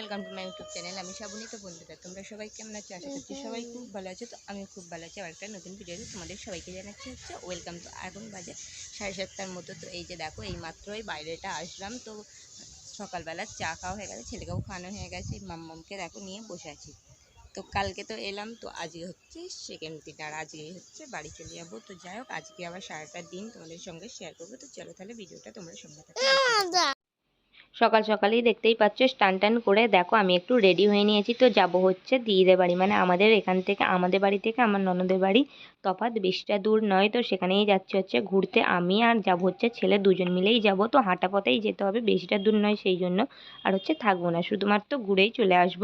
Welcome to my YouTube channel. আমি তো বন্ধুরা। তোমরা সবাই কেমন আছো? সবাই খুব ভালো আছো। তো আমি খুব ভালো আছি। আর একটা নতুন ভিডিওতে তোমাদের সবাইকে জানাচ্ছি হচ্ছে ওয়েলকাম। তো এখন বাজে সাড়ে সাতটার মতো। তো এই যে দেখো, এই মাত্রই বাইরেটা আসলাম। তো সকালবেলা চা খাওয়া হয়ে গেছে, ছেলেকেও খাওয়ানো হয়ে গেছে মাম্মামকে দেখো নিয়ে বসে আছি। তো কালকে তো এলাম, তো আজকে হচ্ছে সেকেন্ড দিন, আর আজকে হচ্ছে বাড়ি চলে যাব। তো যাই হোক, আজকে আবার সারাটা দিন তোমাদের সঙ্গে শেয়ার করব। তো চলো তাহলে ভিডিওটা তোমরা সঙ্গে থাকো। সকাল সকালেই দেখতেই পাচ্ছ, স্টান টান করে দেখো, আমি একটু রেডি হয়ে নিয়েছি। তো যাব হচ্ছে দিদিদের বাড়ি মানে আমাদের এখান থেকে, আমাদের বাড়ি থেকে আমার ননদের বাড়ি। তফাৎ বেশিটা দূর নয়, তো সেখানেই যাচ্ছি হচ্ছে ঘুরতে। আমি আর যাব হচ্ছে ছেলে দুজন মিলেই যাব, তো হাঁটা পথেই যেতে হবে, বেশিটা দূর নয় সেই জন্য। আর হচ্ছে থাকব না, শুধুমাত্র ঘুরেই চলে আসব।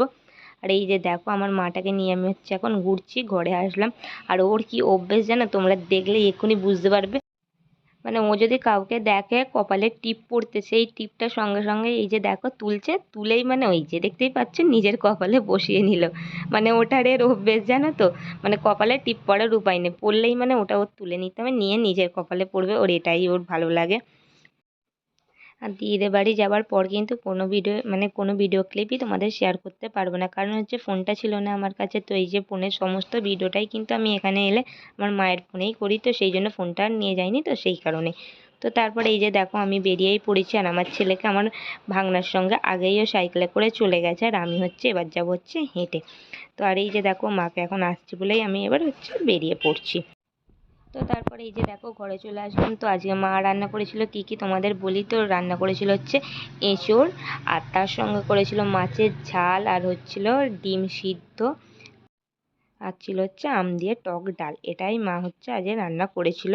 আর এই যে দেখো, আমার মাটাকে নিয়ে আমি হচ্ছে এখন ঘুরছি, ঘরে আসলাম। আর ওর কি অভ্যেস জানো, তোমরা দেখলে এক্ষুনি বুঝতে পারবে। মানে ও যদি কাউকে দেখে কপালে টিপ পড়তে, সেই টিপটা সঙ্গে সঙ্গে এই যে দেখো তুলছে, তুলেই মানে ওই যে দেখতেই পাচ্ছ নিজের কপালে বসিয়ে নিল। মানে ওটার এর অভ্যেস জানো তো? মানে কপালে টিপ পড়ার উপায় নেই, পড়লেই মানে ওটা ওর তুলে নিতে হবে, নিয়ে নিজের কপালে পড়বে, ওর এটাই ওর ভালো লাগে। আর দিদিদের বাড়ি যাওয়ার পর কিন্তু কোনো ভিডিও মানে কোনো ভিডিও ক্লিপই তোমাদের শেয়ার করতে পারব না। কারণ হচ্ছে ফোনটা ছিল না আমার কাছে, তো এই যে ফোনের সমস্ত ভিডিওটাই কিন্তু আমি এখানে এলে আমার মায়ের ফোনেই করি, তো সেই জন্য ফোনটা আর নিয়ে যাইনি, তো সেই কারণে। তো তারপরে এই যে দেখো আমি বেরিয়েই পড়েছি আর আমার ছেলেকে আমার ভাগনার সঙ্গে আগেইও সাইকেলে করে চলে গেছে আর আমি হচ্ছে এবার যাব হচ্ছে হেঁটে। তো আর এই যে দেখো মাকে এখন আসছি বলেই আমি এবার হচ্ছে বেরিয়ে পড়ছি। তো তারপরে এই যে দেখো ঘরে চলে আসলাম। তো আজকে মা রান্না করেছিল কি কি তোমাদের বলি? তো রান্না করেছিল হচ্ছে এঁচোড় আর তার সঙ্গে করেছিল মাছের ঝাল আর হচ্ছিল ডিম সিদ্ধ আর ছিল হচ্ছে আম দিয়ে টক ডাল। এটাই মা হচ্ছে আজকে রান্না করেছিল।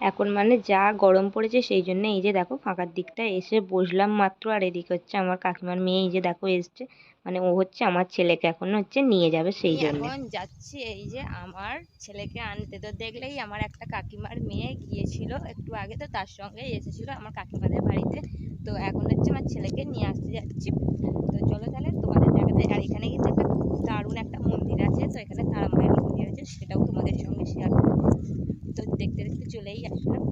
এখন মানে যা গরম পড়েছে সেই জন্য এই যে দেখো ফাঁকার দিকটা এসে বসলাম মাত্র। আর এদিকে হচ্ছে আমার কাকিমার মেয়ে এই যে দেখো এসছে। মানে ও হচ্ছে আমার ছেলেকে এখন হচ্ছে নিয়ে যাবে সেই জন্য। এখন যাচ্ছি এই যে আমার ছেলেকে আনতে। তো দেখলেই আমার একটা কাকিমার মেয়ে গিয়েছিল একটু আগে তো তার সঙ্গে এসেছিল আমার কাকিমাদের বাড়িতে। তো এখন হচ্ছে আমার ছেলেকে নিয়ে আসতে যাচ্ছি। তো চলো তাহলে তোমাদের দেখাতে। আর এখানে কিন্তু একটা খুব দারুণ একটা মন্দির আছে। তো এখানে তারা মায়ের মন্দির আছে সেটাও তোমাদের সঙ্গে শেয়ার করব। তো দেখতে দেখতে চলেই আসলাম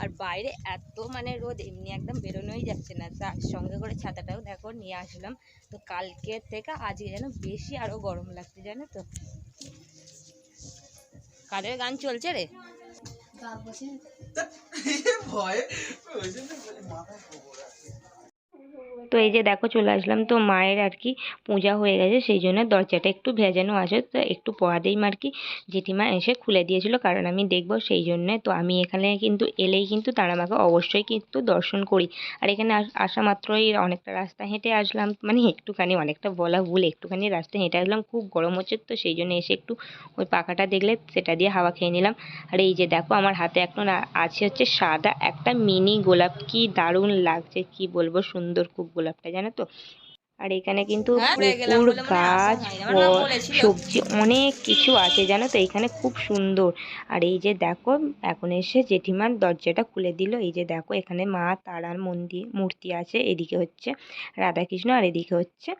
আর বাইরে এত মানে রোদ এমনি একদম বেরোনোই যাচ্ছে না তার সঙ্গে করে ছাতাটাও দেখো নিয়ে আসলাম তো কালকে থেকে আজকে যেন বেশি আরও গরম লাগছে জানো তো কাদের গান চলছে রে ভয়ে ওই জন্য মাথা খবর আছে তো এই যে দেখো চলে আসলাম, তো মায়ের আর কি পূজা হয়ে গেছে, সেই জন্য দরজাটা একটু ভেজানো আছে, তো একটু পড়াতেই আর কি। জেঠিমা এসে খুলে দিয়েছিল, কারণ আমি দেখব সেই জন্যে, তো আমি এখানে কিন্তু এলেই কিন্তু তারা মাকে অবশ্যই কিন্তু দর্শন করি। আর এখানে আসা মাত্রই অনেকটা রাস্তা হেঁটে আসলাম মানে একটুখানি অনেকটা বলা ভুল, একটুখানি রাস্তা হেঁটে আসলাম, খুব গরম হচ্ছে তো সেই জন্য এসে একটু ওই পাখাটা দেখলে সেটা দিয়ে হাওয়া খেয়ে নিলাম। আর এই যে দেখো আমার হাতে এখন আছে হচ্ছে সাদা একটা মিনি গোলাপ, কি দারুণ লাগছে, কি বলব, সুন্দর, খুব গোলাপটা জানো তো? আর এখানে কিন্তু পুকুর গাছ ফল সবজি অনেক কিছু আছে জানো তো? এখানে খুব সুন্দর। আর এই যে দেখো এখন এসে জেঠিমার দরজাটা খুলে দিল। এই যে দেখো এখানে মা তারার মন্দির মূর্তি আছে। এদিকে হচ্ছে রাধাকৃষ্ণ আর এদিকে হচ্ছে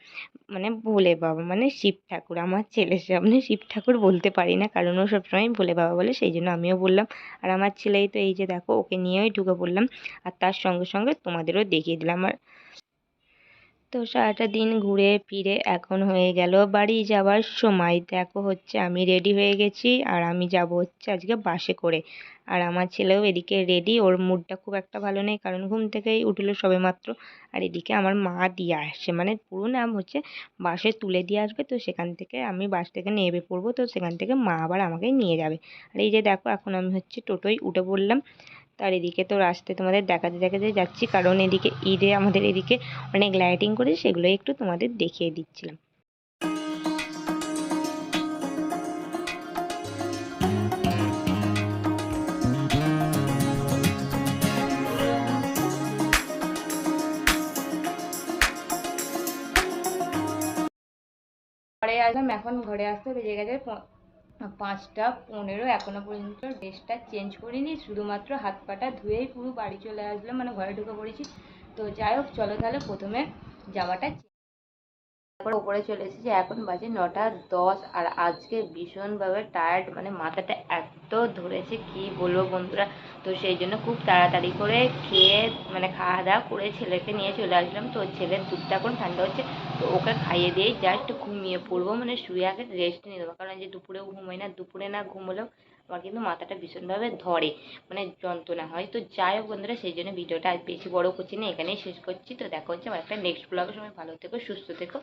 মানে ভোলে বাবা মানে শিব ঠাকুর। আমার ছেলের সামনে শিব ঠাকুর বলতে পারি না কারণ ও সবসময় ভোলে বাবা বলে সেই জন্য আমিও বললাম। আর আমার ছেলেই তো এই যে দেখো ওকে নিয়েই ঢুকে পড়লাম। আর তার সঙ্গে সঙ্গে তোমাদেরও দেখিয়ে দিলাম। আর তো সারাটা দিন ঘুরে ফিরে এখন হয়ে গেল বাড়ি যাওয়ার সময়। দেখো হচ্ছে আমি রেডি হয়ে গেছি আর আমি যাব হচ্ছে আজকে বাসে করে। আর আমার ছেলেও এদিকে রেডি ওর মুডটা খুব একটা ভালো নেই কারণ ঘুম থেকেই উঠল সবে মাত্র আর এদিকে আমার মা দিয়ে আসছে মানে পুরো নাম হচ্ছে বাসে তুলে দিয়ে আসবে তো সেখান থেকে আমি বাস থেকে নেমে পড়ব তো সেখান থেকে মা আবার আমাকে নিয়ে যাবে। আর এই যে দেখো এখন আমি হচ্ছে টোটোয় উঠে পড়লাম। তার এদিকে তো রাস্তায় তোমাদের দেখাতে দেখাতে যাচ্ছি, কারণ এদিকে ঈদে আমাদের এদিকে অনেক লাইটিং করে সেগুলো একটু তোমাদের দেখিয়ে দিচ্ছিলাম। ঘরে আসলাম, এখন ঘরে আসতে বেজে গেছে পাঁচটা পনেরো এখনও পর্যন্ত ড্রেসটা চেঞ্জ করিনি, শুধুমাত্র হাত পাটা ধুয়েই পুরো বাড়ি চলে আসলাম মানে ঘরে ঢুকে পড়েছি। তো যাই হোক, চলো তাহলে প্রথমে জামাটা তারপর ওপরে চলে এসেছি। এখন বাজে নটা দশ আর আজকে ভীষণভাবে টায়ার্ড মানে মাথাটা এত ধরেছে, কি বলব বন্ধুরা? তো সেই জন্য খুব তাড়াতাড়ি করে খেয়ে মানে খাওয়া দাওয়া করে ছেলেকে নিয়ে চলে আসলাম। তো ছেলের দুধটা এখন ঠান্ডা হচ্ছে, তো ওকে খাইয়ে দিয়ে জাস্ট ঘুমিয়ে পড়ব মানে শুয়ে আগে রেস্ট নিয়ে দেবো কারণ যে দুপুরেও ঘুমোই না, দুপুরে না ঘুমোলেও আমার কিন্তু মাথাটা ভীষণভাবে ধরে মানে যন্ত্রণা হয়। তো যাই হোক বন্ধুরা, সেই জন্য ভিডিওটা আজ বেশি বড় করছি না, এখানেই শেষ করছি। তো দেখা হচ্ছে আমার একটা নেক্সট ব্লগের সময়। ভালো থেকো, সুস্থ থেকো।